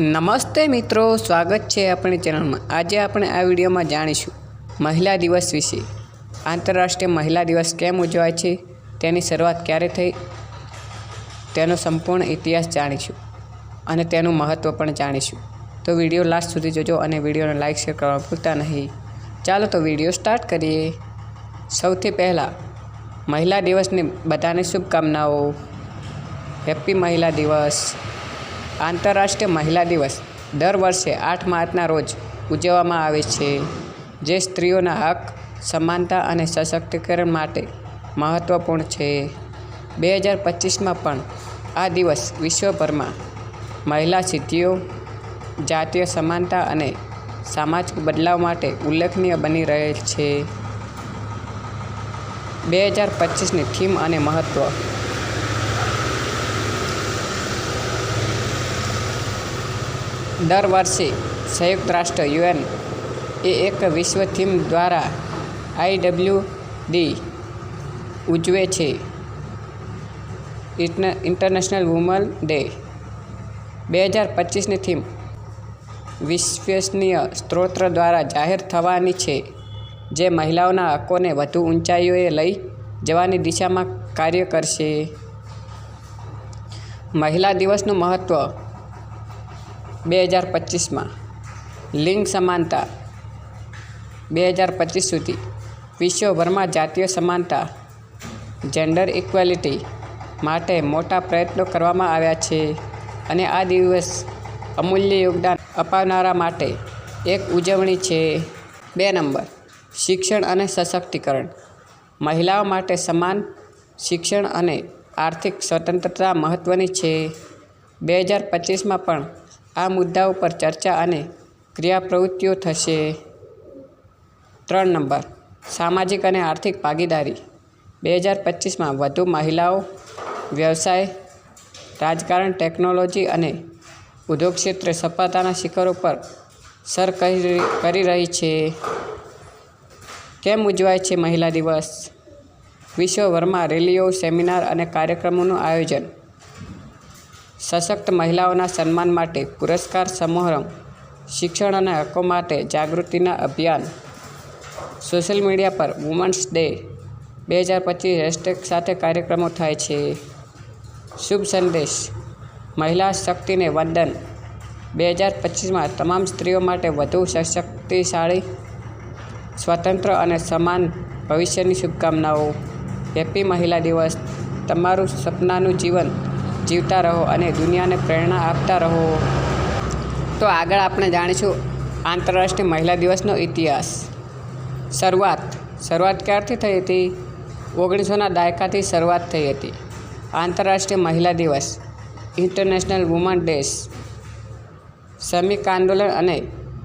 નમસ્તે મિત્રો, સ્વાગત છે આપણી ચેનલમાં. આજે આપણે આ વિડીયોમાં જાણીશું મહિલા દિવસ વિશે. આંતરરાષ્ટ્રીય મહિલા દિવસ કેમ ઉજવાય છે, તેની શરૂઆત ક્યારે થઈ, તેનો સંપૂર્ણ ઇતિહાસ જાણીશું અને તેનું મહત્ત્વ પણ જાણીશું. તો વીડિયો લાસ્ટ સુધી જોજો અને વિડીયોને લાઇક શેર કરવા ભૂલતા નહીં. ચાલો તો વીડિયો સ્ટાર્ટ કરીએ. સૌથી પહેલાં, મહિલા દિવસની બધાને શુભકામનાઓ. હેપ્પી મહિલા દિવસ. આંતરરાષ્ટ્રીય મહિલા દિવસ દર વર્ષે આઠ માર્ચના રોજ ઉજવવામાં આવે છે, જે સ્ત્રીઓના હક, સમાનતા અને સશક્તિકરણ માટે મહત્ત્વપૂર્ણ છે. બે હજાર પચીસમાં પણ આ દિવસ વિશ્વભરમાં મહિલા સિદ્ધિઓ, જાતીય સમાનતા અને સામાજિક બદલાવ માટે ઉલ્લેખનીય બની રહેલ છે. બે હજાર પચીસની થીમ અને મહત્ત્વ દર વર્ષે સંયુક્ત રાષ્ટ્ર યુએન એ એક વિશ્વ થીમ દ્વારા આઈડબ્લ્યુ ડી ઉજવે છે. ઇન્ટરનેશનલ વુમન ડે, બે હજાર પચીસની થીમ વિશ્વસનીય સ્ત્રોત દ્વારા જાહેર થવાની છે, જે મહિલાઓના હકોને વધુ ઊંચાઈઓએ લઈ જવાની દિશામાં કાર્ય કરશે. મહિલા દિવસનું મહત્ત્વ બે હજાર પચીસમાં લિંગ સમાનતા બે હજાર પચીસ સુધી વિશ્વભરમાં જાતીય સમાનતા જેન્ડર ઇક્વાલિટી માટે મોટા પ્રયત્નો કરવામાં આવ્યા છે અને આ દિવસ અમૂલ્ય યોગદાન અપાવનારા માટે એક ઉજવણી છે. બે નંબર, શિક્ષણ અને સશક્તિકરણ. મહિલાઓ માટે સમાન શિક્ષણ અને આર્થિક સ્વતંત્રતા મહત્ત્વની છે. બે હજાર પચીસમાં પણ આ મુદ્દાઓ પર ચર્ચા અને ક્રિયા પ્રવૃત્તિઓ થશે. ત્રણ નંબર. સામાજિક અને આર્થિક ભાગીદારી. બે હજાર પચીસમાં વધુ મહિલાઓ, વ્યવસાય, રાજકારણ, ટેકનોલોજી અને ઉદ્યોગ ક્ષેત્રે સફળતાના શિખરો પર સર કરી રહી છે. કેમ ઉજવાય છે મહિલા દિવસ? વિશ્વભરમાં રેલીઓ, સેમિનાર અને કાર્યક્રમોનું આયોજન સશક્ત મહિલાઓના સન્માન માટે પુરસ્કાર સમારંભ શિક્ષણ અને હકો માટે જાગૃતિના અભિયાન. સોશિયલ મીડિયા પર વુમન્સ ડે, બે હજાર પચીસ હેશટેગ સાથે કાર્યક્રમો થાય છે. શુભ સંદેશ, મહિલા શક્તિને વંદન. બે હજાર પચીસમાં તમામ સ્ત્રીઓ માટે વધુ સશક્તિશાળી, સ્વતંત્ર અને સમાન ભવિષ્યની શુભકામનાઓ. હેપી મહિલા દિવસ, તમારું સપનાનું જીવન જીવતા રહો અને દુનિયાને પ્રેરણા આપતા રહો. તો આગળ આપણે જાણીશું આંતરરાષ્ટ્રીય મહિલા દિવસનો ઇતિહાસ. શરૂઆત શરૂઆત ક્યારથી થઈ હતી? ઓગણીસોના દાયકાથી શરૂઆત થઈ હતી. આંતરરાષ્ટ્રીય મહિલા દિવસ, ઇન્ટરનેશનલ વુમન ડેસ શ્રમિક આંદોલન અને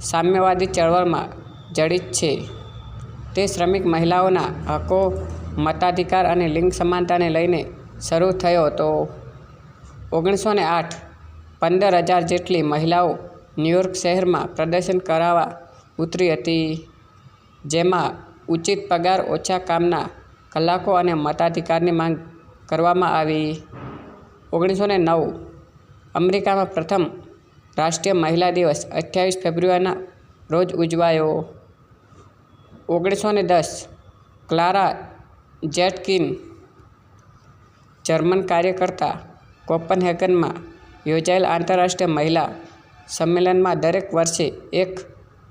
સામ્યવાદી ચળવળમાં જડિત છે. તે શ્રમિક મહિલાઓના હકો, મતાધિકાર અને લિંગ સમાનતાને લઈને શરૂ થયો હતો. ઓગણીસો ને આઠ, પંદર હજાર જેટલી મહિલાઓ ન્યૂયોર્ક શહેરમાં પ્રદર્શન કરાવવા ઉતરી હતી, જેમાં ઉચિત પગાર, ઓછા કામના કલાકો અને મતાધિકારની માંગ કરવામાં આવી. ઓગણીસો ને નવ, અમેરિકામાં પ્રથમ રાષ્ટ્રીય મહિલા દિવસ અઠ્યાવીસ ફેબ્રુઆરીના રોજ ઉજવાયો. ઓગણીસો ને દસ, ક્લારા જેટકિન, જર્મન કાર્યકર્તા કોપનહેગનમાં યોજાયેલ આંતરરાષ્ટ્રીય મહિલા સંમેલનમાં દરેક વર્ષે એક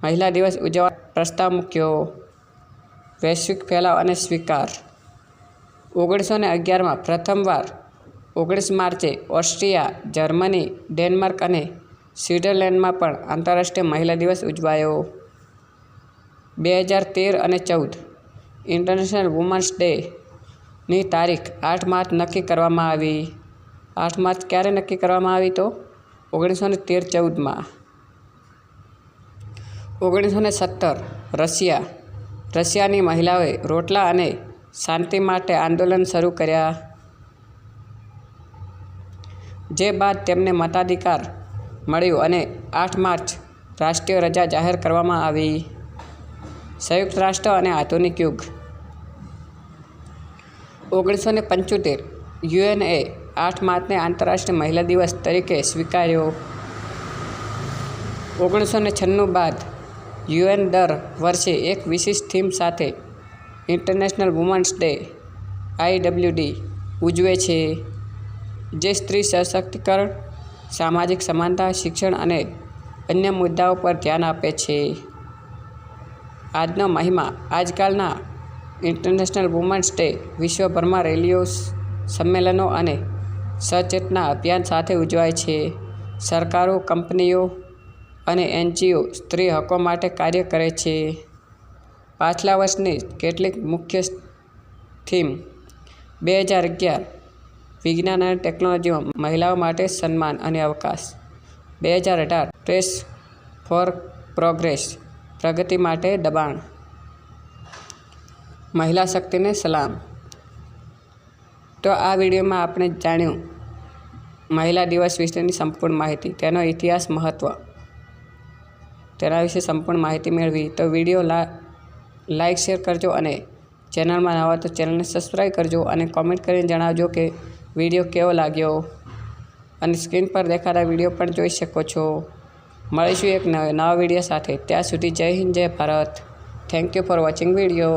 મહિલા દિવસ ઉજવવા પ્રસ્તાવ મૂક્યો. વૈશ્વિક ફેલાવ અને સ્વીકાર. ઓગણીસો ને અગિયારમાં પ્રથમવાર ઓગણીસ માર્ચે ઓસ્ટ્રિયા, જર્મની, ડેનમાર્ક અને સ્વિટ્ઝરલેન્ડમાં પણ આંતરરાષ્ટ્રીય મહિલા દિવસ ઉજવાયો. બે હજાર તેર અને ચૌદ ઇન્ટરનેશનલ વુમન્સ ડેની તારીખ આઠ માર્ચ નક્કી કરવામાં આવી. આઠ માર્ચ ક્યારે નક્કી કરવામાં આવી તો? ઓગણીસો ને તેર ચૌદમાં. ઓગણીસો ને સત્તર, રશિયા. રશિયાની મહિલાઓએ રોટલા અને શાંતિ માટે આંદોલન શરૂ કર્યા. જે બાદ તેમને મતાધિકાર મળ્યું અને આઠ માર્ચ રાષ્ટ્રીય રજા જાહેર કરવામાં આવી. સંયુક્ત રાષ્ટ્ર અને આધુનિક યુગ. ઓગણીસો ને પંચોતેર, યુએનએ આઠ માર્ચને આંતરરાષ્ટ્રીય મહિલા દિવસ તરીકે સ્વીકાર્યો. ઓગણીસો ને છન્નું બાદ યુએન દર વર્ષે એક વિશિષ્ટ થીમ સાથે ઇન્ટરનેશનલ વુમન્સ ડે આઈડબ્લ્યુડી ઉજવે છે. જે સ્ત્રી સશક્તિકરણ, સામાજિક સમાનતા, શિક્ષણ અને અન્ય મુદ્દાઓ પર ધ્યાન આપે છે. આજનો મહિમા આજકાલના ઇન્ટરનેશનલ વુમન્સ ડે વિશ્વભરમાં રેલીઓ સંમેલનો અને સચેતના અભિયાન સાથે ઉજવાય છે. સરકારો, કંપનીઓ અને એનજીઓ સ્ત્રી હકો માટે કાર્ય કરે છે. પાછલા વર્ષની કેટલીક મુખ્ય થીમ બે હજાર અગિયાર વિજ્ઞાન અને ટેકનોલોજીમાં મહિલાઓ માટે સન્માન અને અવકાશ. બે હજાર અઢાર પ્રેસ ફોર પ્રોગ્રેસ પ્રગતિ માટે દબાણ. મહિલા શક્તિને સલામ. તો આ વિડીયોમાં આપણે જાણ્યું મહિલા દિવસ વિશેની સંપૂર્ણ માહિતી, તેનો ઇતિહાસ મહત્ત્વ તેના વિશે સંપૂર્ણ માહિતી મેળવી. તો વીડિયો લા, લાઈક, શેર કરજો અને ચેનલમાં નવા તો ચેનલને સબસ્ક્રાઈબ કરજો અને કોમેન્ટ કરીને જણાવજો કે વીડિયો કેવો લાગ્યો. અને સ્ક્રીન પર દેખાતા વીડિયો પણ જોઈ શકો છો. મળીશું એક નવા વીડિયો સાથે. ત્યાં સુધી જય હિન્દ, જય Bharat. Thank you for watching video